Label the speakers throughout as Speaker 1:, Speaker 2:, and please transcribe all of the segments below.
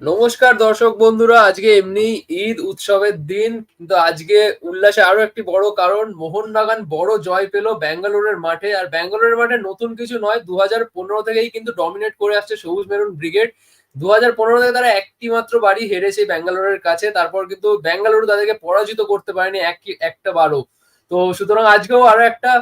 Speaker 1: নমস্কার দর্শক বন্ধুরা, আজকে এমনি ঈদ উৎসবের দিন, কিন্তু আজকে উল্লাসে আরও একটি বড় কারণ, মোহনবাগান বড় জয় পেল ব্যাঙ্গালোরের মাঠে। আর ব্যাঙ্গালোরের মাঠে নতুন কিছু নয় দু থেকেই কিন্তু ডমিনেট করে আসছে সবুজ মেরুন ব্রিগেড দু হাজার পনেরো থেকে তারা একটি মাত্র বাড়ি হেরেছে ব্যাঙ্গালোরের কাছে, তারপর কিন্তু ব্যাঙ্গালুরু তাদেরকে পরাজিত করতে পারেনি এক একটা বারও। তো সুতরাং আজকেও আরও একটা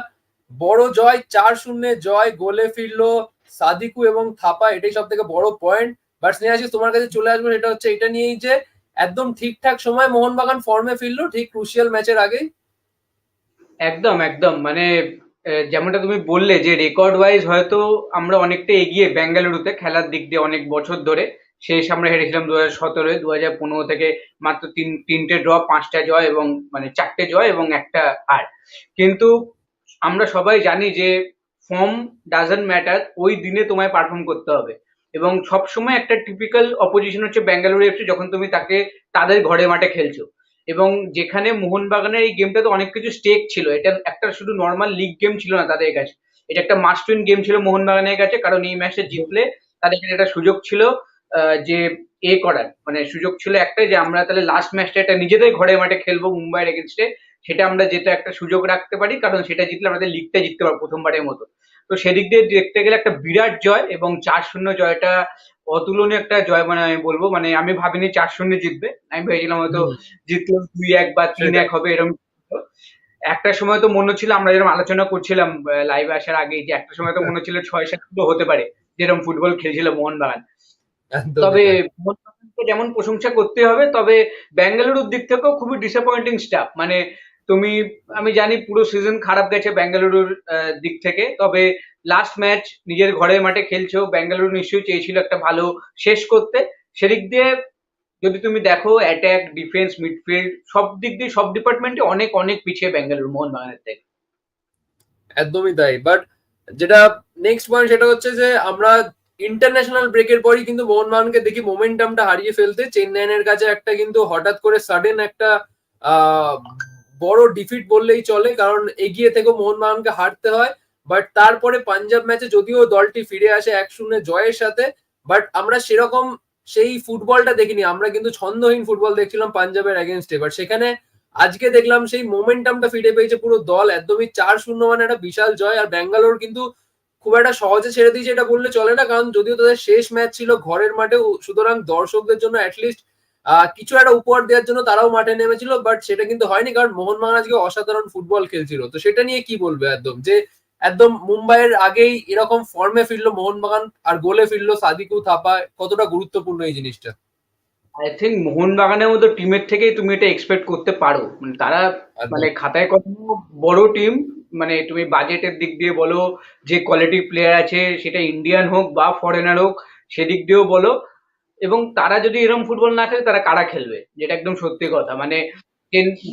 Speaker 1: বড় জয়, চার শূন্যে জয়, গোলে ফিরলো সাদিকু এবং থাপা, এটাই সব থেকে বড় পয়েন্ট বাট স্নেহাশিস, তোমার কাছে চলে আসব সেটা হচ্ছে এটা নিয়েই যে একদম ঠিকঠাক সময় মোহনবাগান ফর্মে ফিরলো, ঠিক ক্রুশিয়াল ম্যাচের আগেই।
Speaker 2: একদম একদম। মানে যেমনটা তুমি বললে যে রেকর্ড ওয়াইজ হয়তো আমরা অনেকটা এগিয়ে বেঙ্গালুরুতে খেলার দিক দিয়ে অনেক বছর ধরে। শেষ আমরা হেরেছিলাম দু হাজার সতেরোয় দু হাজার পনেরো থেকে মাত্র তিন, তিনটে ড্র পাঁচটা জয় এবং মানে চারটে জয় এবং একটা হার। কিন্তু আমরা সবাই জানি যে ফর্ম ডাজন্ট ম্যাটার ওই দিনে তোমায় পারফর্ম করতে হবে। এবং সবসময় একটা টিপিক্যাল অপোজিশন হচ্ছে বেঙ্গালুরু এফসি যখন তুমি তাকে তাদের ঘরে মাঠে খেলছো। এবং যেখানে মোহনবাগানের এই গেমটা তো অনেক কিছু স্টেক ছিল। এটা একটা শুধু নর্মাল লিগ গেম ছিল না তাদের কাছে। এটা একটা মাস্ট উইন গেম ছিল মোহনবাগানের কাছে, কারণ এই ম্যাচে জিতলে তাদের কাছে একটা সুযোগ ছিল যে এ করার। মানে সুযোগ ছিল একটাই যে আমরা তাহলে লাস্ট ম্যাচটা এটা নিজেদের ঘরে মাঠে খেলব মুম্বাইয়ের এগেনস্টে সেটা আমরা যেটা একটা সুযোগ রাখতে পারি, কারণ সেটা জিতলে আমাদের লিগটা জিততে পারব প্রথমবারের মতো। তো সেদিক দিয়ে দেখতে গেলে একটা বিরাট জয় এবং চার শূন্য জয়টা অতুলনীয় একটা জয় মানে আমি বলব। মানে আমি ভাবিনি চার শূন্য জিতবে। আমি ভেবেছিলাম হয়তো জিতলো দুই এক বা তিন এক হবে এরকম। একটা সময় তো মনে হচ্ছিল আমরা যেরকম আলোচনা করছিলাম লাইভে আসার আগে যে একটা সময় তো মনে হচ্ছিল ছয় সাত হতে পারে যেরকম ফুটবল খেলছিল মোহনবাগান। তবে মোহনবাগানকে যেমন প্রশংসা করতে হবে তবে বেঙ্গালুরুর দিক থেকেও খুবই ডিসঅ্যাপয়েন্টিং স্টাফ মানে তুমি আমি জানি পুরো সিজন খারাপ গেছে বেঙ্গালুরুর আহ, দিক থেকে তবে লাস্ট ম্যাচ নিজের ঘরের মাঠে খেলছো বেঙ্গালুরু নিশ্চয়ই চেয়েছিল একটা ভালো শেষ করতে। সেদিক দিয়ে যদি তুমি দেখো অ্যাটাক ডিফেন্স মিডফিল্ড সব দিক দিয়ে সব ডিপার্টমেন্টে অনেক অনেক পিছিয়ে বেঙ্গালুরু মোহনবাগানের থেকে।
Speaker 1: একদমই তাই। বাট যেটা নেক্সট পয়েন্ট সেটা হচ্ছে যে আমরা ইন্টারন্যাশনাল ব্রেকের পরই কিন্তু মোহন মোহনবাগানকে দেখি মোমেন্টামটা হারিয়ে ফেলতে। চেন্নাইয়ের কাছে একটা কিন্তু হঠাৎ করে সাডেন একটা বড় ডিফিট বললেই চলে, কারণ এগিয়ে থেকেও মোহনবাগানকে হারতে হয়। বাট তারপরে পাঞ্জাব ম্যাচে যদিও দলটি ফিরে আসে এক শূন্য জয়ের সাথে বাট আমরা সেরকম সেই ফুটবলটা দেখিনি। আমরা কিন্তু ছন্দহীন ফুটবল দেখছিলাম পাঞ্জাবের এগেনস্টে বাট সেখানে আজকে দেখলাম সেই মোমেন্টামটা ফিরে পেয়েছে পুরো দল, একদমই চার শূন্য মানে একটা বিশাল জয়। আর ব্যাঙ্গালোর কিন্তু খুব একটা সহজে ছেড়ে দিয়েছে, এটা বললে চলে না, কারণ যদিও তাদের শেষ ম্যাচ ছিল ঘরের মাঠে সুতরাং দর্শকদের জন্য অ্যাটলিস্ট কিছু একটা উপহার দেওয়ার জন্য তারাও মাঠে নেমেছিল বাট সেটা কিন্তু হয়নি কারণ মোহনবাগান আজকে অসাধারণ ফুটবল খেলছিল। তো সেটা নিয়ে কি বলবে একদম? যে একদম মুম্বাইয়ের আগেই এরকম ফর্মে ফিরলো মোহনবাগান আর গোলে ফিরলো সাদিকু থাপা। কতটা গুরুত্বপূর্ণ এই জিনিসটা?
Speaker 2: আই থিঙ্ক মোহনবাগানের মতো টিমের থেকেই তুমি এটা এক্সপেক্ট করতে পারো। মানে তারা মানে খাতায় কত বড় টিম মানে তুমি বাজেটের দিক দিয়ে বলো যে কোয়ালিটি প্লেয়ার আছে সেটা ইন্ডিয়ান হোক বা ফরেনার হোক সেদিক দিয়েও বলো। এবং তারা যদি এরকম ফুটবল না খেলে, তারা কারা খেলবে? যেটা একদম সত্যি কথা। মানে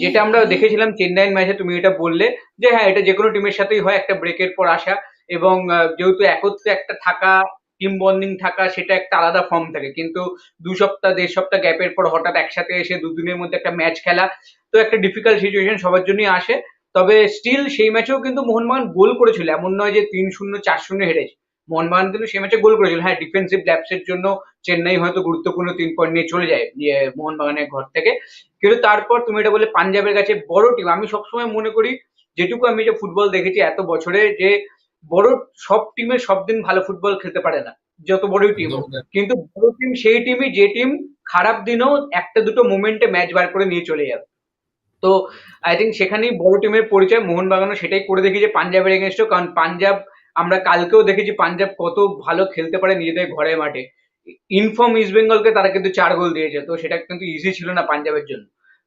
Speaker 2: যেটা আমরা দেখেছিলাম চেন্নাইয়ের ম্যাচে, তুমি এটা বললে যে হ্যাঁ এটা যে কোনো টিমের সাথেই হয়, একটা ব্রেকের পর আসা। এবং যেহেতু একত্রে একটা থাকা টিম বন্ডিং থাকা, সেটা একটা আলাদা ফর্ম থাকে। কিন্তু দু সপ্তাহ, দেড় সপ্তাহ গ্যাপের পর হঠাৎ একসাথে এসে দুদিনের মধ্যে একটা ম্যাচ খেলা, তো একটা ডিফিকাল্ট সিচুয়েশন সবার জন্যই আসে। তবে স্টিল সেই ম্যাচেও কিন্তু মোহনবাগান গোল করেছিল। এমন নয় যে তিন শূন্য, চার শূন্য হেরেছে। মোহনবাগান কিন্তু সেই ম্যাচে গোল করেছিল। হ্যাঁ ডিফেন্সিভ ল্যাপসের জন্য চেন্নাই হয়তো গুরুত্বপূর্ণ তিন পয়েন্ট নিয়ে চলে যায় ইয়ে, মোহনবাগানের ঘর থেকে। কিন্তু তারপর তুমি এটা বলে পাঞ্জাবের কাছে বড় টিম আমি সবসময় মনে করি যেটুকু আমি যে ফুটবল দেখেছি এত বছরে যে বড় সব টিমে সব দিন ভালো ফুটবল খেলতে পারে না যত বড়ই টিম কিন্তু বড় টিম সেই টিমই যে টিম খারাপ দিনেও একটা দুটো মোমেন্টে ম্যাচ বার করে নিয়ে চলে যাবে। তো আই থিঙ্ক সেখানেই বড় টিমের পরিচয় মোহনবাগানও সেটাই করে দেখি যে পাঞ্জাবের এগেনস্টও কারণ পাঞ্জাব আমরা কালকেও দেখেছি পাঞ্জাব কত ভালো খেলতে পারে নিজেদের ঘরের মাঠে। ইনফর্ম ইস্ট বেঙ্গলকে তারা কিন্তু চার গোল দিয়েছে, তো সেটা কিন্তু ইজি ছিল না পাঞ্জাবের জন্য।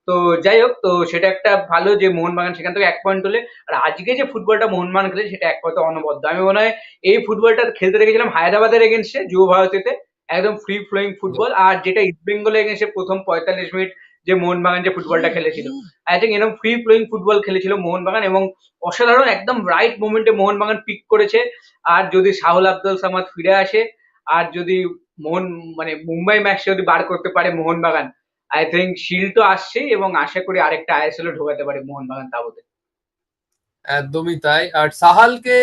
Speaker 2: তো যাই হোক, তো সেটা একটা ভালো যে মোহনবাগান, সেখান থেকে এক পয়েন্ট হলে। আর আজকে যে ফুটবলটা মোহনবাগান খেলে সেটা এক কথা অনবদ্য। আমি মনে হয় এই ফুটবলটা খেলতে দেখেছিলাম হায়দ্রাবাদের এগেনস্টে যুব ভারতীতে। একদম ফ্রি ফ্লোয়িং ফুটবল আর যেটা ইস্ট বেঙ্গলের এগেনস্টে প্রথম পঁয়তাল্লিশ মিনিট যে মোহনবাগান যে ফুটবলটা খেলেছিল। আই থিঙ্ক এরকম ফ্রি ফ্লোয়িং ফুটবল খেলেছিল মোহনবাগান এবং অসাধারণ একদম রাইট মোমেন্টে মোহনবাগান পিক করেছে। আর যদি সাহুল আব্দুল সামাদ ফিরে আসে আর যদি মোহন মানে মুম্বাই ম্যাচ যদি বার করতে পারে মোহনবাগান আই থিঙ্ক শিল তো আসছেই এবং আশা করি আরেকটা আইএসএল ঢোকাতে পারে মোহনবাগান তাবতে।
Speaker 1: একদমই তাই। আর সাহালকে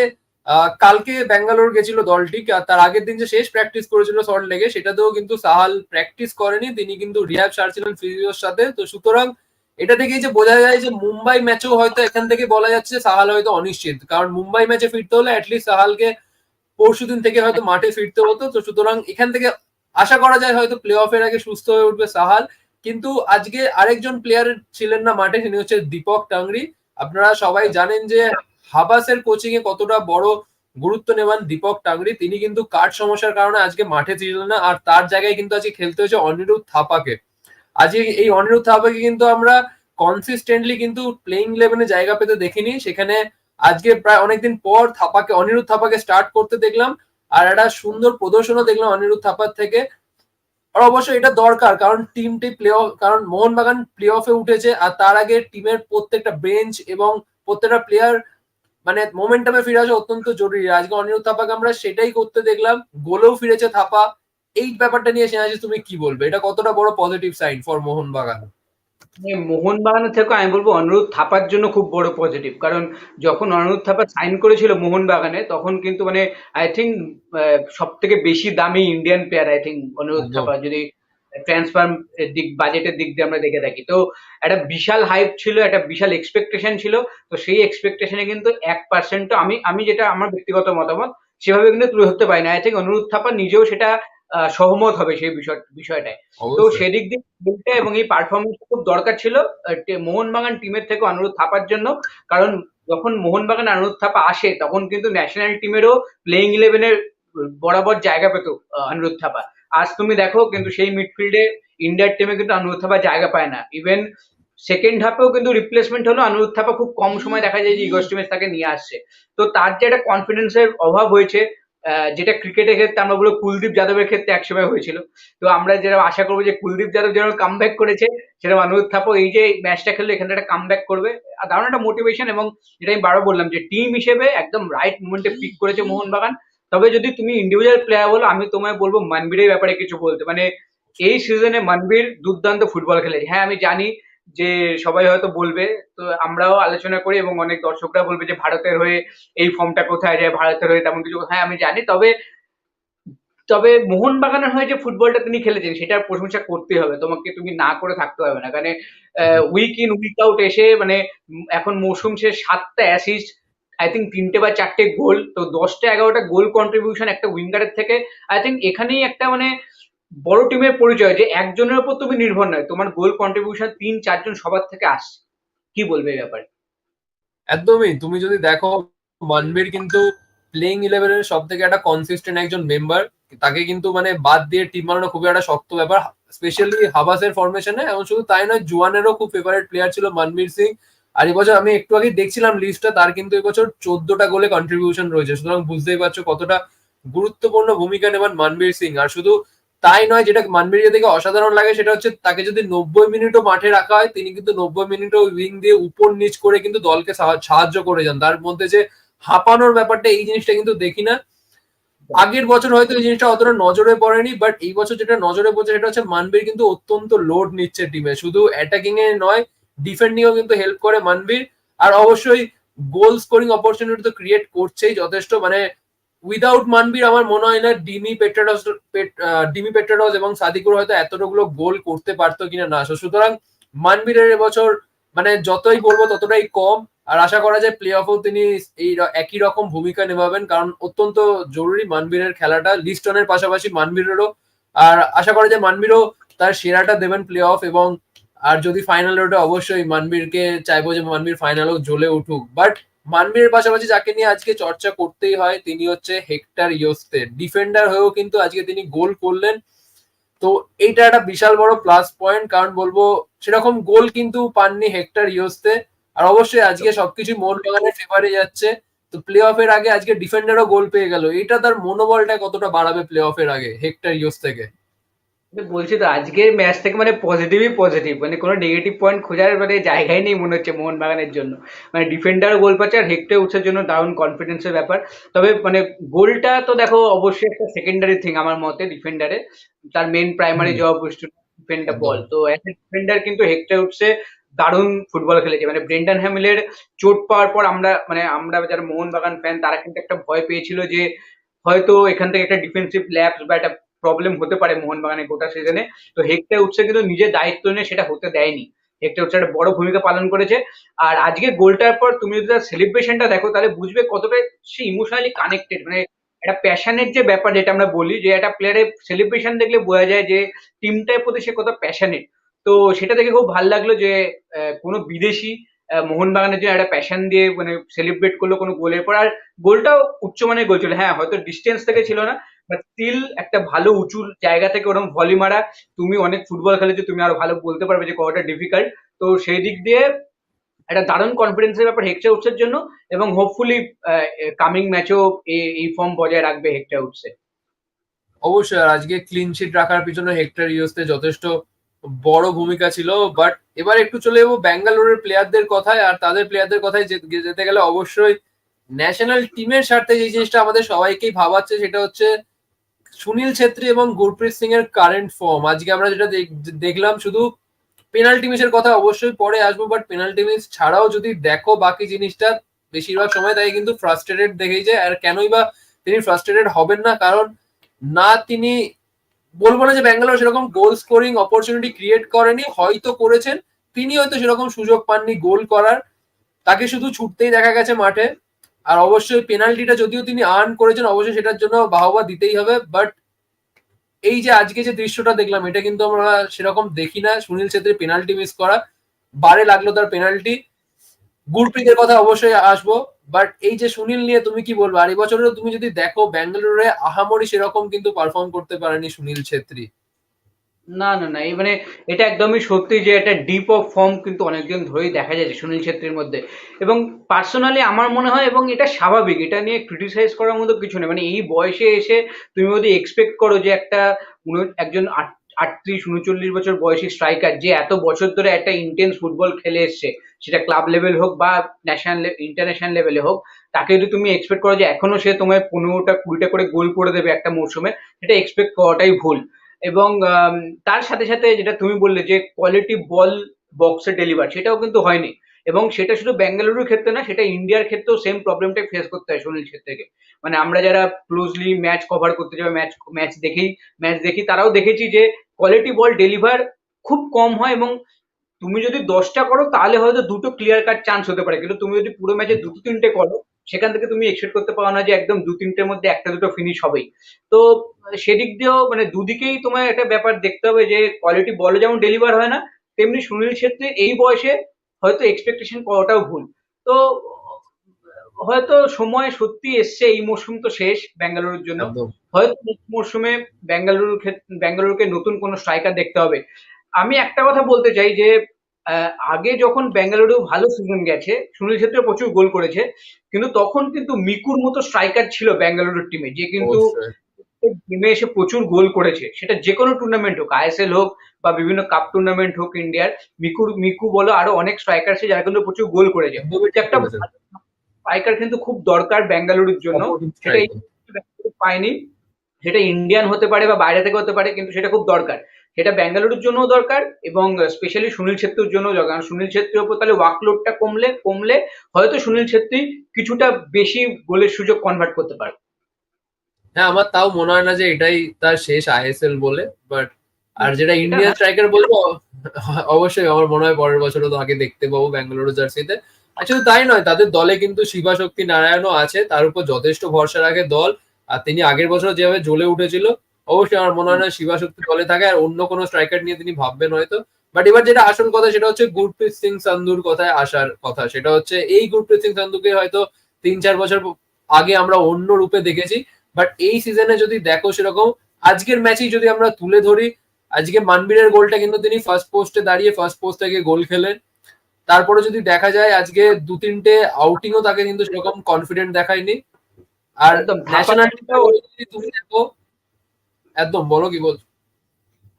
Speaker 1: কালকে ব্যাঙ্গালোর গেছিল দলটি। তার আগের দিন যে শেষ প্র্যাকটিস করেছিল সল্ট লেগে সেটাতেও কিন্তু সাহাল প্র্যাকটিস করেনি। তিনি কিন্তু রিহ্যাব সারছিলেন ফিজিওর সাথে। তো সুতরাং এটা থেকেই যে বোঝা যায় যে মুম্বাই ম্যাচেও হয়তো এখান থেকে বলা যাচ্ছে সাহাল হয়তো অনিশ্চিত। কারণ মুম্বাই ম্যাচে ফিরতে হলে অ্যাটলিস্ট সাহালকে পরশু দিন থেকে হয়তো মাঠে ফিরতে হতো। তো সুতরাং এখান থেকে আশা করা যায় হয়তো প্লে অফের আগে সুস্থ হয়ে উঠবে সাহাল। কিন্তু আজকে আরেকজন প্লেয়ার ছিলেন না মাঠে, তিনি হচ্ছে দীপক টাংরি। আপনারা সবাই জানেন যে হাবাসের কোচিং এ কতটা বড় গুরুত্ব নেওয়ান দীপক টাংরি, তিনি কিন্তু কার্ড সমস্যার কারণে আজকে মাঠে ছিলেন না, আর তার জায়গায় কিন্তু আজকে খেলতে হয়েছে অনিরুদ্ধ থাপাকে। আজকে এই অনিরুদ্ধ থাপাকে কিন্তু আমরা কনসিস্টেন্টলি কিন্তু প্লেইং ইলেভেনে জায়গা পেতে দেখিনি, সেখানে আজকে প্রায় অনেকদিন পর থাপাকে, অনিরুদ্ধ থাপাকে স্টার্ট করতে দেখলাম, আর একটা সুন্দর প্রদর্শনও দেখলাম অনিরুদ্ধ থাপার থেকে। আর অবশ্যই এটা দরকার, কারণ টিমটি প্লে অফ কারণ মোহনবাগান প্লে অফে উঠেছে, আর তার আগে টিমের প্রত্যেকটা বেঞ্চ এবং প্রত্যেকটা প্লেয়ার মানে মোমেন্টামে ফিরে আসা অত্যন্ত জরুরি। আজকে অনিরুদ্ধ থাপাকে আমরা সেটাই করতে দেখলাম গোলেও ফিরেছে থাপা এই ব্যাপারটা নিয়ে সিনাজি তুমি কি বলবে? এটা কতটা বড় পজিটিভ সাইন ফর মোহনবাগান?
Speaker 2: মানে মোহনবাগানের থেকে আমি বলব অনুরোধ থাপার জন্য খুব বড় পজিটিভ কারণ যখন অনুরোধ থাপা সাইন করেছিল মোহনবাগানে তখন কিন্তু মানে আই থিঙ্ক সব থেকে বেশি দামি ইন্ডিয়ান প্লেয়ার আই থিঙ্ক অনুরোধ। থাপা যদি ট্রান্সফার দিক বাজেটের দিক দিয়ে আমরা দেখে থাকি। তো একটা বিশাল হাইপ ছিল একটা বিশাল এক্সপেকটেশন ছিল তো সেই এক্সপেকটেশনে কিন্তু এক পার্সেন্টও আমি আমি যেটা আমার ব্যক্তিগত মতামত সেভাবে কিন্তু তুলে ধরতে পারি না আই থিঙ্ক অনুরোধ থাপা নিজেও সেটা সহমত হবে সেই বিষয় বিষয়টায়। তো সেদিক দিয়ে এবং এই পারফরমেন্স খুব দরকার ছিল মোহনবাগান টিমের থেকে অনুরোধ থাপার জন্য। কারণ যখন মোহনবাগান অনুরোধ থাপা আসে তখন কিন্তু ন্যাশনাল টিমেরও প্লেইং ইলেভেনের বরাবর জায়গা পেত অনুরোধ থাপা। আজ তুমি দেখো কিন্তু সেই মিডফিল্ডে ইন্ডিয়ার টিমে কিন্তু অনুরোধ থাপা জায়গা পায় না। ইভেন সেকেন্ড হাফেও কিন্তু রিপ্লেসমেন্ট হলো অনুরোধ থাপা খুব কম সময় দেখা যায় যে ইগোস টিমে তাকে নিয়ে আসছে। তো তার যে একটা কনফিডেন্সের অভাব হয়েছে যেটা ক্রিকেটের ক্ষেত্রে আমরা বলব কুলদীপ যাদবের ক্ষেত্রে একসময় হয়েছিল। তো আমরা যেরকম আশা করব যে কুলদীপ যাদব যেরকম কাম ব্যাক করেছে, সেরকম অনুরোধ থাপো এই যে ম্যাচটা খেললো, এখানে একটা কাম ব্যাক করবে দারুণ একটা মোটিভেশন এবং যেটা আমি বারো বললাম যে টিম হিসেবে একদম রাইট মুমেন্টে পিক করেছে মোহনবাগান। তবে যদি তুমি ইন্ডিভিজুয়াল প্লেয়ার বলো, আমি তোমায় বলব মানবীরের ব্যাপারে কিছু বলতে। মানে এই সিজনে মানবীর দুর্দান্ত ফুটবল খেলেছে। হ্যাঁ আমি জানি যে সবাই হয়তো বলবে, তো আমরাও আলোচনা করি এবং অনেক দর্শকরা বলবে যে ভারতের হয়ে এই ফর্মটা কোথায় যায়, ভারতের হয়ে তেমন কিছু। হ্যাঁ আমি জানি, তবে তবে মোহনবাগানের হয়ে যে ফুটবলটা তিনি খেলেছেন, সেটার প্রশংসা করতে হবে। তোমাকে তুমি না করে থাকতে হবে না। কারণ উইক ইন উইক আউট এসে মানে এখন মৌসুম শেষ, সাতটা অ্যাসিস্ট আই থিঙ্ক তিনটে বা চারটে গোল, তো দশটা এগারোটা গোল কন্ট্রিবিউশন একটা উইঙ্গারের থেকে আই থিঙ্ক এখানেই একটা মানে বড় টিমের পরিচয় যে একজনের উপর তুমি নির্ভর নয়, তোমার গোল কন্ট্রিবিউশন তিন, চারজন সবার থেকে আসছে। কি বলবে এই ব্যাপারে?
Speaker 1: একদমই, তুমি যদি দেখো মানবীর কিন্তু প্লেইং ইলেভেনের সব থেকে একটা কনসিস্টেন্ট একজন মেম্বার তাকে কিন্তু মানে বাদ দিয়ে টিম বানানো খুবই একটা শক্ত ব্যাপার স্পেশালি হাবাসের ফরমেশনে এবং শুধু তাই নয়, জুয়ানেরও খুব ফেভারিট প্লেয়ার ছিল মানবীর সিং আর এবছর আমি একটু আগে দেখছিলাম লিস্টটা তার কিন্তু এবছর চোদ্দটা গোলে কন্ট্রিবিউশন রয়েছে। সুতরাং বুঝতেই পারছ কতটা গুরুত্বপূর্ণ ভূমিকা নেবেন মানবীর সিং। আর শুধু তাই নয়, যেটা মানবীর থেকে অসাধারণ লাগে, সেটা হচ্ছে তাকে যদি নব্বই মিনিটও মাঠে রাখা হয়, তিনি কিন্তু নব্বই মিনিটও উইং দিয়ে উপর নিচ করে কিন্তু দলকে সাহায্য করে যান। তার মধ্যে যে হাঁপানোর ব্যাপারটা, এই জিনিসটা কিন্তু দেখি না। আগের বছর হয়তো এই জিনিসটা অতটা নজরে পড়েনি বাট এই বছর যেটা নজরে পড়ছে, সেটা হচ্ছে মানবীর কিন্তু অত্যন্ত লোড নিচ্ছে টিমে শুধু অ্যাটাকিং এ নয় ডিফেন্ডিংও কিন্তু হেল্প করে মানবীর। আর অবশ্যই গোল স্কোরিং অপরচুনিটি তো ক্রিয়েট করছেই যথেষ্ট। মানে উইদাউট মানবীর আমার মনে হয় না ডিমি পেট্রাডস ডিমি পেট্রাডস এবং সাদিকুর হয়তো এতটুকুলো গোল করতে পারতো কিনা না। সুতরাং মানবীরের এবছর মানে যতই বলব ততটাই কম। আর আশা করা যায় প্লে অফেও তিনি এই একই রকম ভূমিকা নেভাবেন। কারণ অত্যন্ত জরুরি মানবীরের খেলাটা লিস্টনের পাশাপাশি মানবীরেরও। আর আশা করা যায় মানবীরও তার সেরাটা দেবেন প্লে অফ এবং আর যদি ফাইনাল ওঠে অবশ্যই মানবীরকে চাইব যে মানবীর ফাইনাল ফাইনালও জ্বলে উঠুক। বাট মানবীরের পাশাপাশি যাকে নিয়ে আজকে চর্চা করতেই হয়, তিনি হচ্ছে হেক্টর ইয়োস্তে ডিফেন্ডার হয়েও কিন্তু আজকে তিনি গোল করলেন। তো এইটা একটা বিশাল বড় প্লাস পয়েন্ট কারণ বলব সেরকম গোল কিন্তু পাননি হেক্টর ইয়োস্তে। আর অবশ্যই আজকে সবকিছু মোহনবাগানের ফেভারে যাচ্ছে। তো প্লে অফের আগে আজকে ডিফেন্ডারও গোল পেয়ে গেল। এটা তার মনোবলটা কতটা বাড়াবে প্লে অফের আগে হেক্টর ইয়োস থেকে?
Speaker 2: বলছি তো আজকের ম্যাচ থেকে মানে পজিটিভই পজিটিভ মানে কোনো নেগেটিভ পয়েন্ট খোঁজার মানে জায়গাই নেই মনে হচ্ছে মোহনবাগানের জন্য মানে ডিফেন্ডার গোল পাচ্ছে আর হেক্টে উঠছে জন্য দারুণ কনফিডেন্সের ব্যাপার তবে মানে গোলটা তো দেখো অবশ্যই একটা সেকেন্ডারি থিং আমার মতে ডিফেন্ডারে তার মেন প্রাইমারি। Job defender. বল তো একটা ডিফেন্ডার কিন্তু হেক্টে উঠছে দারুণ ফুটবল খেলেছে মানে ব্রেন্ডন হ্যামিলের চোট পাওয়ার পর আমরা মানে আমরা যারা মোহনবাগান ফ্যান তারা কিন্তু একটা ভয় পেয়েছিল যে হয়তো এখান থেকে একটা ডিফেন্সিভ ল্যাপস বা একটা প্রবলেম হতে পারে মোহনবাগানের গোটা সিজনে তো হেক্টে উৎসে কিন্তু নিজের দায়িত্ব নিয়ে সেটা হতে দেয়নি। হেক্টে উৎসে একটা বড় ভূমিকা পালন করেছে। আর আজকে গোলটার পর তুমি যদি তার সেলিব্রেশনটা দেখো, তাহলে বুঝবে কতটা সে ইমোশনালি কানেক্টেড মানে একটা প্যাশনের যে ব্যাপার যেটা আমরা বলি, যে একটা প্লেয়ারের সেলিব্রেশন দেখলে বোঝা যায় যে টিমটার প্রতি সে কত প্যাশনেট তো সেটা দেখে খুব ভালো লাগল যে কোনো বিদেশি মোহনবাগানের জন্য একটা প্যাশন দিয়ে মানে সেলিব্রেট করল কোনো গোলের পর। আর গোলটাও উচ্চমানের গোল ছিল। হ্যাঁ হয়তো ডিস্টেন্স থেকে ছিল না। বাট স্টিল একটা ভালো উঁচু জায়গা থেকে ওরকম ভলি মারা, তুমি অনেক ফুটবল খেলেছো, তুমি আরও ভালো বলতে পারবে যে কতটা ডিফিকাল্ট তো সেই দিক দিয়ে একটা দারুণ কনফিডেন্সের ব্যাপার হেক্টে উৎসের জন্য এবং হোপফুলি কামিং ম্যাচও এই ফর্ম বজায় রাখবে হেক্টে উৎসে।
Speaker 1: অবশ্যই, আর আজকে ক্লিন শিট রাখার পিছনে হেক্টর ইউসতে যথেষ্ট বড় ভূমিকা ছিল বাট এবার একটু চলে যাব ব্যাঙ্গালোরের প্লেয়ারদের কথায়, আর তাদের প্লেয়ারদের কথায় যেতে গেলে অবশ্যই ন্যাশনাল টিমের স্বার্থে যে জিনিসটা আমাদের সবাইকেই ভাবাচ্ছে, সেটা হচ্ছে সুনীল ছেত্রী এবং গুরপ্রীত সিং এর কারেন্ট ফর্ম আজকে আমরা যেটা দেখলাম শুধু পেনাল্টি মিসের কথা অবশ্যই পরে আসব বাট পেনাল্টি মিস ছাড়াও যদি দেখো বাকি জিনিসটা বেশিরভাগ সময়, তাই কিন্তু ফ্রাস্ট্রেটেড দেখেই যায়। আর কেনই বা তিনি ফ্রাস্ট্রেটেড হবেন না, কারণ না তিনি বলব না যে ব্যাঙ্গালোর সেরকম গোল স্কোরিং অপরচুনিটি ক্রিয়েট করেনি, হয়তো করেছেন। তিনি হয়তো সেরকম সুযোগ পাননি গোল করার। তাকে শুধু ছুটতেই দেখা গেছে মাঠে। আর অবশ্যই পেনাল্টিটা যদিও তিনি আর্ন করেছেন, অবশ্যই সেটার জন্য বাহবা দিতেই হবে বাট এই যে আজকে যে দৃশ্যটা দেখলাম, এটা কিন্তু আমরা সেরকম দেখি না। সুনীল ছেত্রী পেনাল্টি মিস করা, বারে লাগল তার পেনাল্টি গুরপ্রীতের কথা অবশ্যই আসব বাট এই যে সুনীল নিয়ে তুমি কি বলব? আর এবছরেও তুমি যদি দেখো, ব্যাঙ্গালোরে আহামরি সেরকম কিন্তু পারফর্ম করতে পারেনি সুনীল ছেত্রী।
Speaker 2: না না না, এই মানে এটা একদমই সত্যি যে একটা ডিপ অফ ফর্ম কিন্তু অনেকদিন ধরেই দেখা যাচ্ছে সুনীল ছেত্রীর মধ্যে। এবং পার্সোনালি আমার মনে হয় এবং এটা স্বাভাবিক, এটা নিয়ে ক্রিটিসাইজ করার মতো কিছু নেই। মানে এই বয়সে এসে তুমি যদি এক্সপেক্ট করো যে একটা একজন আটত্রিশ, উনচল্লিশ বছর বয়সী স্ট্রাইকার যে এত বছর ধরে একটা ইন্টেন্স ফুটবল খেলে এসছে, সেটা ক্লাব লেভেল হোক বা ন্যাশনাল ইন্টারন্যাশনাল লেভেলে হোক, তাকে যদি তুমি এক্সপেক্ট করো যে এখনও সে তোমায় পনেরোটা কুড়িটা করে গোল করে দেবে একটা মৌসুমে সেটা এক্সপেক্ট করাটাই ভুল। এবং তার সাথে সাথে যেটা তুমি বললে যে কোয়ালিটি বল বক্সে ডেলিভার সেটাও কিন্তু হয়নি। এবং সেটা শুধু বেঙ্গালুরুর ক্ষেত্রে না, সেটা ইন্ডিয়ার ক্ষেত্রেও সেম প্রবলেমটাই ফেস করতে হয় সুনীল ছেত্রীকে মানে আমরা যারা ক্লোজলি ম্যাচ কভার করতে যাবে ম্যাচ ম্যাচ দেখেই ম্যাচ দেখি, তারাও দেখেছি যে কোয়ালিটি বল ডেলিভার খুব কম হয় এবং তুমি যদি দশটা করো, তাহলে হয়তো দুটো ক্লিয়ার কাট চান্স হতে পারে। কিন্তু তুমি যদি পুরো ম্যাচে দুটো তিনটে করো সেখান থেকে তুমি এক্সপেক্ট করতে পারো না যে একদম দু তিনটের মধ্যে একটা দুটো ফিনিশ হবেই। তো সেদিক দিয়েও মানে দুদিকেই তোমার একটা ব্যাপার দেখতে হবে যে কোয়ালিটি বলে যেমন ডেলিভার হয় না তেমনি সুনীল ছেত্রী এই বয়সে হয়তো এক্সপেকটেশন করাটাও ভুল। তো হয়তো সময় সত্যি এসছে এই মরশুম তো শেষ বেঙ্গালুরুর জন্য। হয়তো বেঙ্গালুরুর ক্ষেত- বেঙ্গালুরুকে নতুন কোনো স্ট্রাইকার দেখতে হবে। আমি একটা কথা বলতে চাই যে আগে যখন বেঙ্গালুরু ভালো সিজন গেছে সুনীল ছেত্রী প্রচুর গোল করেছে কিন্তু তখন কিন্তু মিকুর মতো স্ট্রাইকার ছিল বেঙ্গালুরুর টিমে যে কিন্তু টিমে এসে প্রচুর গোল করেছে। সেটা যে কোনো টুর্নামেন্ট হোক আইএসএল হোক বা বিভিন্ন কাপ টুর্নামেন্ট হোক ইন্ডিয়ার মিকুর মিকু বলো আরও অনেক স্ট্রাইকার আছে যারা কিন্তু প্রচুর গোল করেছে। একটা। স্ট্রাইকার কিন্তু খুব দরকার বেঙ্গালুরুর জন্য। সেটা পায়নি সেটা ইন্ডিয়ান হতে পারে বা বাইরে থেকে হতে পারে কিন্তু সেটা খুব দরকার। সেটা বেঙ্গালুরুর জন্য দরকার এবং স্পেশালি সুনীল ছেত্রীর জন্য দরকার। কারণ সুনীল ছেত্রীর ওপর তাহলে ওয়ার্কলোডটা কমলে কমলে হয়তো সুনীল ছেত্রী কিছুটা বেশি গোলের সুযোগ কনভার্ট করতে পারে।
Speaker 1: হ্যাঁ আমার তাও মনে হয় না যে এটাই তার শেষ আইএসএল বলে বাট আর যেটা ইন্ডিয়ান স্ট্রাইকার বলব অবশ্যই আমার মনে হয় পরের বছরও তো আগে দেখতে পাবো বেঙ্গালুরু জার্সিতে। শুধু তাই নয় তাদের দলে কিন্তু শিবা শক্তি নারায়ণও আছে তার উপর যথেষ্ট ভরসা রাখে দল। আর তিনি আগের বছর যেভাবে জ্বলে উঠেছিল অবশ্যই আমার মনে হয় না শিবা শক্তি দলে থাকে আর অন্য কোনো স্ট্রাইকার নিয়ে তিনি ভাববেন হয়তো। বাট এবার যেটা আসল কথা সেটা হচ্ছে গুরপ্রীত সিং সান্ধুর কথায় আসার কথা। সেটা হচ্ছে এই গুরপ্রীত সিং সান্ধুকে হয়তো তিন চার বছর আগে আমরা অন্য রূপে দেখেছি। বাট এই সিজনে যদি দেখো সেরকম আজকের ম্যাচেই যদি আমরা তুলে ধরি আজকে মানবীরের গোলটা কিন্তু তিনি ফার্স্ট পোস্টে দাঁড়িয়ে ফার্স্ট পোস্ট থেকে গোল খেলেন। তারপরে যদি দেখা যায় আজকে দু তিনটে আউটিংও তাকে কিন্তু সেরকম কনফিডেন্ট দেখায়নি। আর ন্যাশনাল তুমি দেখো একদম বলো কি বল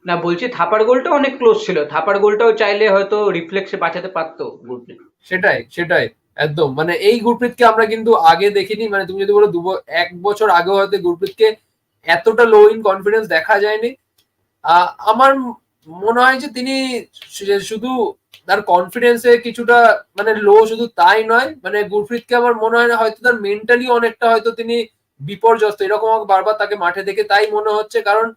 Speaker 2: না বলছি থাপার গোলটা অনেক ক্লোজ ছিল। থাপার গোলটাও চাইলে হয়তো রিফ্লেক্সে বাঁচাতে পারতো গুরপ্রীত
Speaker 1: সেটাই সেটাই একদম। মানে এই গুরপ্রীতকে আমরা কিন্তু আগে দেখিনি। মানে তুমি যদি বলো দু এক বছর আগে হয়তো গুরপ্রীতকে এতটা লো ইন কনফিডেন্স দেখা যায়নি। আহ, আমার মনে হয় যে তিনি শুধু তার কনফিডেন্সে কিছুটা মানে লো শুধু তাই নয়। মানে গুরপ্রীতকে আমার মনে হয় না হয়তো তার মেন্টালি অনেকটা হয়তো তিনি বিপর্যস্ত, এরকম বারবার তাকে মাঠে দেখে তাই মনে হচ্ছে, কারণ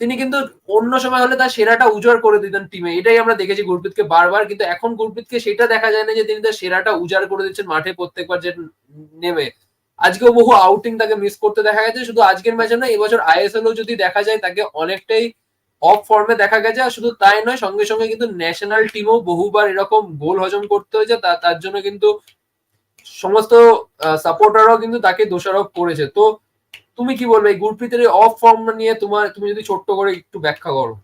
Speaker 1: তিনি কিন্তু অন্য সময় হলে তার সেরাটা উজাড় করে দিতেন টিমে। এটাই আমরা দেখেছি গুরপ্রীতকে বারবার, কিন্তু এখন গুরপ্রীতকে সেটা দেখা যায় না যে তিনি তার সেরাটা উজাড় করে দিচ্ছেন মাঠে প্রত্যেকবার যে নেমে। আজকেও বহু আউটিং তাকে মিস করতে দেখা গেছে, শুধু আজকের ম্যাচে না এবছর আইএসএল যদি দেখা যায়, তাকে অনেকটাই অফ ফর্মে দেখা গেছে, আর শুধু তাই নয়, সঙ্গে সঙ্গে কিন্তু ন্যাশনাল টিমও বহুবার এরকম গোল হজম করতে হয়েছে তার জন্য কিন্তু সমস্ত সাপোর্টাররাও কিন্তু তাকে দোষারোপ করেছে। তো তুমি কি বলবে? গুরপ্রীতের অফ ফর্ম নিয়ে তোমার, তুমি যদি ছোট্ট করে একটু ব্যাখ্যা করো।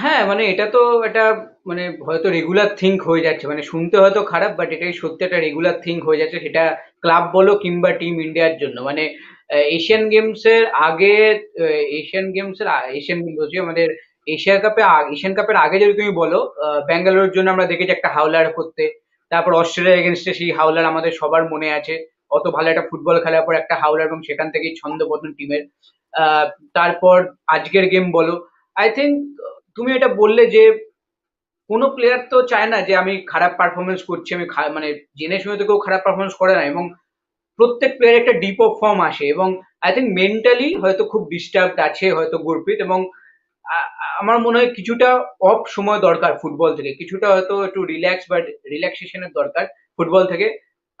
Speaker 2: হ্যাঁ মানে এটা তো এটা মানে হয়তো রেগুলার থিঙ্ক হয়ে যাচ্ছে। মানে শুনতে হয়তো খারাপ বাট এটাই সত্যি একটা রেগুলার থিঙ্ক হয়ে যাচ্ছে। সেটা ক্লাব বলো কিংবা টিম ইন্ডিয়ার জন্য। মানে এশিয়ান গেমসের আগে এশিয়ান গেমসের এশিয়ান গেমস বলছি, আমাদের এশিয়া কাপে এশিয়ান কাপের আগে যদি তুমি বলো ব্যাঙ্গালোরের জন্য আমরা দেখেছি একটা হাওলার করতে। তারপর অস্ট্রেলিয়ার এগেনস্টে সেই হাওলার আমাদের সবার মনে আছে। অত ভালো একটা ফুটবল খেলার পর একটা হাওলার এবং সেখান থেকেই ছন্দপতন টিমের তারপর আজকের গেম বলো। আই থিঙ্ক তুমি এটা বললে যে কোনো প্লেয়ার তো চায় না যে আমি খারাপ পারফরমেন্স করছি, আমি মানে জেনে শুনে তো কেউ খারাপ পারফরমেন্স করে না এবং প্রত্যেক প্লেয়ার একটা ডিপ অফ ফর্ম আসে এবং আই থিঙ্ক মেন্টালি হয়তো খুব ডিস্টার্বড আছে হয়তো গুরপ্রীত এবং আমার মনে হয় কিছুটা অফ সময় দরকার ফুটবল থেকে। কিছুটা হয়তো একটু রিল্যাক্স বা রিল্যাক্সেশনের দরকার ফুটবল থেকে।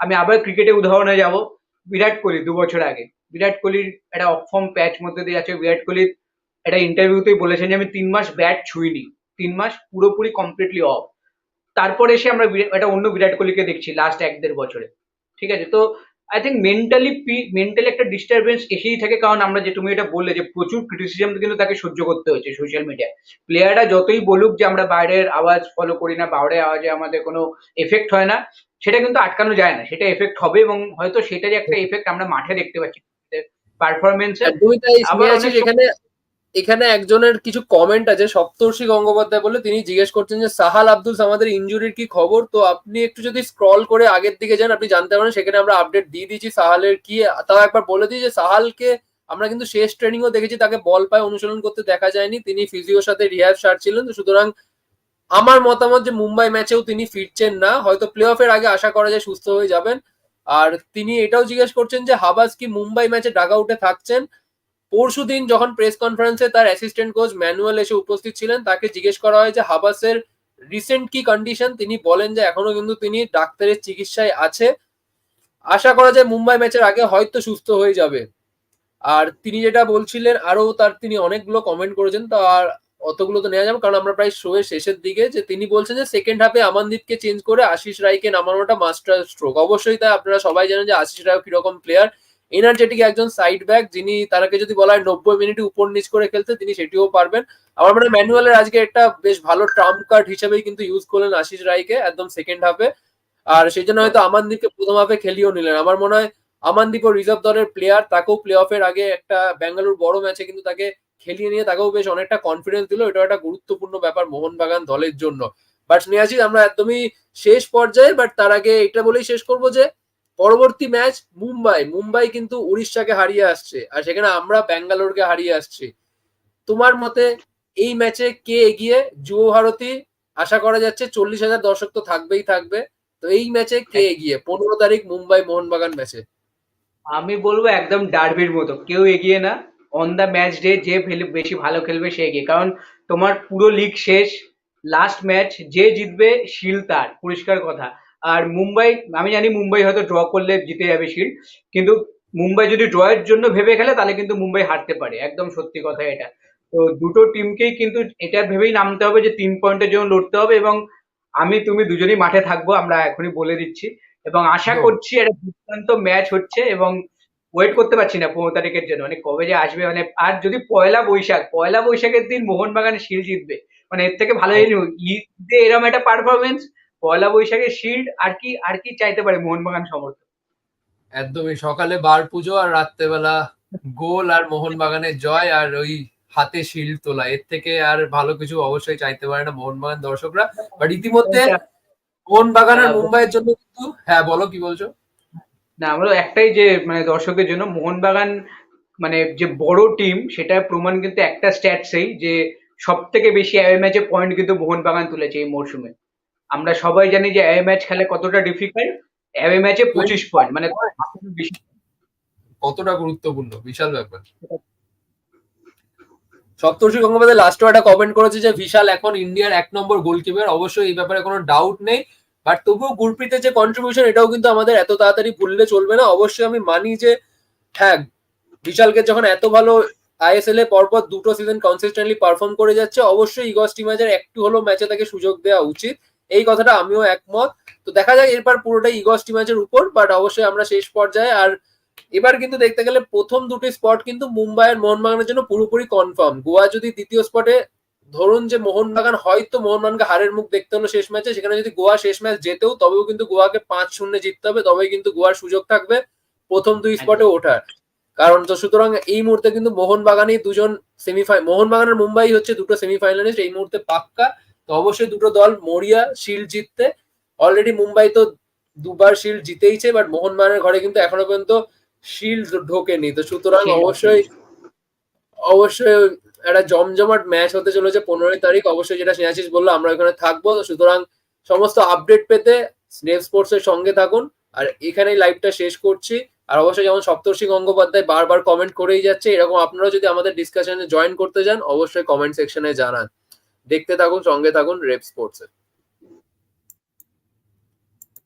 Speaker 2: আমি আবার ক্রিকেটে উদাহরণে যাব। বিরাট কোহলি, দু বছর আগে। বিরাট কোহলির একটা অফ ফর্ম প্যাচ মধ্যে দিয়ে আছে বিরাট কোহলির একটা ইন্টারভিউতেই বলেছেন যে, আমি তিন মাস ব্যাট ছুঁইনি। তিন মাস পুরোপুরি কমপ্লিটলি অফ তারপরে এসে আমরা একটা অন্য বিরাট কোহলিকে দেখছি লাস্ট এক দেড় বছরে। ঠিক আছে? তো আই থিঙ্ক মেন্টালি মেন্টালি একটা ডিস্টারবেন্স এসেই থাকে কারণ আমরা যে তুমি এটা বললে যে প্রচুর ক্রিটিসিজম কিন্তু তাকে সহ্য করতে হচ্ছে সোশ্যাল মিডিয়ায় প্লেয়াররা যতই বলুক যে আমরা বাইরের আওয়াজ ফলো করি না বাইরের আওয়াজে আমাদের কোনো এফেক্ট হয় না সেটা কিন্তু আটকানো যায় না। সেটা এফেক্ট হবে এবং হয়তো সেটারই একটা এফেক্ট আমরা মাঠে দেখতে পাচ্ছি। পারফরমেন্সে
Speaker 1: তাই
Speaker 2: আবার
Speaker 1: এখানে একজনের কিছু কমেন্ট আছে, সপ্তর্ষি গঙ্গোপাধ্যায় বলে তিনি জিজ্ঞেস করছেন যে, সাহাল আব্দুল, আমাদের ইনজুরির কি খবর? তো আপনি একটু যদি স্ক্রল করে আগের দিকে যান, আপনি জানতে পারেন সেখানে আমরা আপডেট দিয়ে দিয়েছি সাহালের কি, তাও একবার বলে দিই যে, সাহালকে আমরা কিন্তু শেষ ট্রেনিংও দেখেছি, তাকে বল পায়ে অনুশীলন করতে দেখা যায়নি, তিনি ফিজিওর সাথে রিহ্যাব সারছিলেন, তো সুতরাং আমার মতামত যে, মুম্বাই ম্যাচেও তিনি ফিরছেন না, হয়তো প্লে অফের আগে আশা করা যায় সুস্থ হয়ে যাবেন। আর তিনি এটাও জিজ্ঞেস করছেন যে, হাবাস কি মুম্বাই ম্যাচে ডাগ আউটে থাকছেন? পরশু দিন যখন প্রেস কনফারেন্সে তার অ্যাসিস্ট্যান্ট কোচ ম্যানুয়াল এসে উপস্থিত ছিলেন, তাকে জিজ্ঞেস করা হয় যে, হাবাসের রিসেন্ট কি কন্ডিশন তিনি বলেন যে, এখনও কিন্তু তিনি ডাক্তারের চিকিৎসায় আছে। আশা করা যায় মুম্বাই ম্যাচের আগে হয়তো সুস্থ হয়ে যাবে। আর তিনি যেটা বলছিলেন আরও তার তিনি অনেকগুলো কমেন্ট করেছেন, তো আর অতগুলো তো নেওয়া যাবে, কারণ আমরা প্রায় শো এর শেষের দিকে যে, তিনি বলছেন যে সেকেন্ড হাফে আমানদীপকে চেঞ্জ করে আশিস রায়কে নামানোটা মাস্টার স্ট্রোক অবশ্যই তাই আপনারা সবাই জানেন যে, আশিস রায় কীরকম প্লেয়ার এনার্জেটিক একজন সাইড ব্যাক যিনি তারাকে যদি বলা হয় নব্বই মিনিটে উপর নিচ করে খেলতে, তিনি সেটিও পারবেন। আমার মনে ম্যানুয়ালের আজকে একটা বেশ ভালো ট্রাম্প কার্ড হিসেবেই কিন্তু ইউজ করলেন আশিস রায়কে একদম সেকেন্ড হাফে আর সেই জন্য হয়তো আমানদীপকে প্রথম হাফে খেলিয়েও নিলেন। আমার মনে হয় আমানদীপ রিজার্ভ দলের প্লেয়ার তাকেও প্লে অফের আগে একটা ব্যাঙ্গালোর বড় ম্যাচে কিন্তু তাকে খেলিয়ে নিয়ে তাকেও বেশ অনেকটা কনফিডেন্স দিল। এটা একটা গুরুত্বপূর্ণ ব্যাপার মোহনবাগান দলের জন্য। বাট স্নেহাশিস আমরা একদমই শেষ পর্যায়ে বাট তার আগে এটা বলেই শেষ করব যে পরবর্তী ম্যাচ মুম্বাই। মুম্বাই কিন্তু উড়িষ্যাকে হারিয়ে আসছে। আর সেখানে আমরা ব্যাঙ্গালোরকে হারিয়ে আসছি। তোমার মতে এই ম্যাচে কে এগিয়ে? যুব ভারতী, আশা করা যাচ্ছে চল্লিশ হাজার দর্শক তো থাকবেই থাকবে। তো এই ম্যাচে কে এগিয়ে? পনেরো তারিখ মুম্বাই মোহনবাগান ম্যাচে
Speaker 2: আমি বলব একদম ডার্বির মতো। কেউ এগিয়ে না। অন দ্য ম্যাচ ডে যে বেশি ভালো খেলবে সে এগিয়ে। কারণ তোমার পুরো লিগ শেষ। লাস্ট ম্যাচ যে জিতবে শিল তার। পরিষ্কার কথা। আর মুম্বাই আমি জানি মুম্বাই হয়তো ড্র করলে জিতে যাবে শিল্ড কিন্তু মুম্বাই যদি ড্রয়ের জন্য ভেবে খেলে তাহলে কিন্তু মুম্বাই হারতে পারে। একদম সত্যি কথা এটা। তো দুটো টিমকেই কিন্তু এটা ভেবেই নামতে হবে যে তিন পয়েন্টের জন্য লড়তে হবে এবং আমি তুমি দুজনেই মাঠে থাকব আমরা এখনই বলে দিচ্ছি। এবং আশা করছি একটা দুর্দান্ত ম্যাচ হচ্ছে এবং ওয়েট করতে পারছি না পনেরো তারিখের জন্য। মানে কবে যে আসবে মানে আর যদি পয়লা বৈশাখ পয়লা বৈশাখের দিন মোহনবাগান শিল জিতবে মানে এর থেকে ভালো ঈদে এরকম একটা পারফরমেন্স পয়লা বৈশাখের শিল্ড আর কি আর কি চাইতে পারে মোহনবাগান সমর্থক?
Speaker 1: একদমই সকালে বার পুজো আর রাত্রেবেলা গোল আর মোহনবাগানের জয় আর ওই হাতে শিল্ড তোলা। এর থেকে আর ভালো কিছু অবশ্যই চাইতে পারে না মোহনবাগান দর্শকরা। বাট ইতিমধ্যে মোহনবাগান আর মুম্বাইয়ের জন্য কিন্তু হ্যাঁ বলো কি বলছো?
Speaker 2: না আমরা একটাই যে মানে দর্শকের জন্য মোহনবাগান মানে যে বড় টিম সেটার প্রমাণ কিন্তু একটা স্ট্যাটসেই যে সব থেকে বেশি অ্যাওয়ে ম্যাচে পয়েন্ট কিন্তু মোহনবাগান তুলেছে এই মরশুমে। আমরা সবাই জানি যে অ্যাওয়ে ম্যাচ খেলে কতটা ডিফিকাল্ট অ্যাওয়ে ম্যাচে পঁচিশ পয়েন্ট মানে
Speaker 1: কতটা গুরুত্বপূর্ণ? বিশাল ব্যাপার। সপ্তর্ষি গঙ্গোপাধ্যায় লাস্টও একটা কমেন্ট করেছে যে বিশাল এখন ইন্ডিয়ার এক নম্বর গোলকিপার অবশ্যই এই ব্যাপারে কোনো ডাউট নেই। বাট তবুও গুরপ্রীতের যে কন্ট্রিবিউশন এটাও কিন্তু আমাদের এত তাড়াতাড়ি ভুললে চলবে না। অবশ্যই আমি মানি যে হ্যাঁ বিশালকে যখন এত ভালো আইএসএল এ পরপর দুটো সিজন কনসিস্টেন্টলি পারফর্ম করে যাচ্ছে অবশ্যই ইগস টিমাজের একটু হলেও ম্যাচে তাকে সুযোগ দেওয়া উচিত। এই কথাটা আমিও একমত। তো দেখা যাক এরপর পুরোটাই ইগস টিমাজের উপর বাট অবশ্যই আমরা শেষ পর্যায়ে। আর এবার কিন্তু দেখতে গেলে প্রথম দুটি স্পট কিন্তু মুম্বাইয়ের মোহনবাগানের জন্য পুরোপুরি কনফার্ম গোয়া যদি দ্বিতীয় স্পটে ধরুন যে মোহনবাগান হয়তো মোহনবাগানকে হারের মুখ দেখতে হলো শেষ ম্যাচে সেখানে যদি গোয়া শেষ ম্যাচ যেতেও তবেও কিন্তু গোয়াকে পাঁচ শূন্য জিততে হবে তবেই কিন্তু গোয়ার সুযোগ থাকবে প্রথম দুই স্পটে ওঠার। কারণ তো সুতরাং এই মুহূর্তে কিন্তু মোহনবাগানই দুজন সেমিফাইনাল মোহনবাগানের মুম্বাই হচ্ছে দুটো সেমিফাইনালিস্ট এই মুহূর্তে পাক্কা। তো অবশ্যই দুটো দল মরিয়া শিল্ড জিততে। অলরেডি মুম্বাই তো দুবার শিল্ড জিতেইছে বাট মোহনবাগানের ঘরে কিন্তু এখনও পর্যন্ত শিল্ড ঢোকেনি। তো সুতরাং অবশ্যই অবশ্যই একটা জমজমাট ম্যাচ হতে চলেছে পনেরোই তারিখ। অবশ্যই যেটা স্নেহাশিস বলল আমরা এখানে থাকব। তো সুতরাং সমস্ত আপডেট পেতে স্নেপ স্পোর্টস এর সঙ্গে থাকুন। আর এখানেই লাইভটা শেষ করছি। আর অবশ্যই যেমন সপ্তর্ষি গঙ্গোপাধ্যায় বারবার কমেন্ট করেই যাচ্ছে এরকম আপনারাও যদি আমাদের ডিসকাশনে জয়েন করতে চান অবশ্যই কমেন্ট সেকশনে জানান। দেখতে থাকুন সঙ্গে থাকুন রেপ স্পোর্টস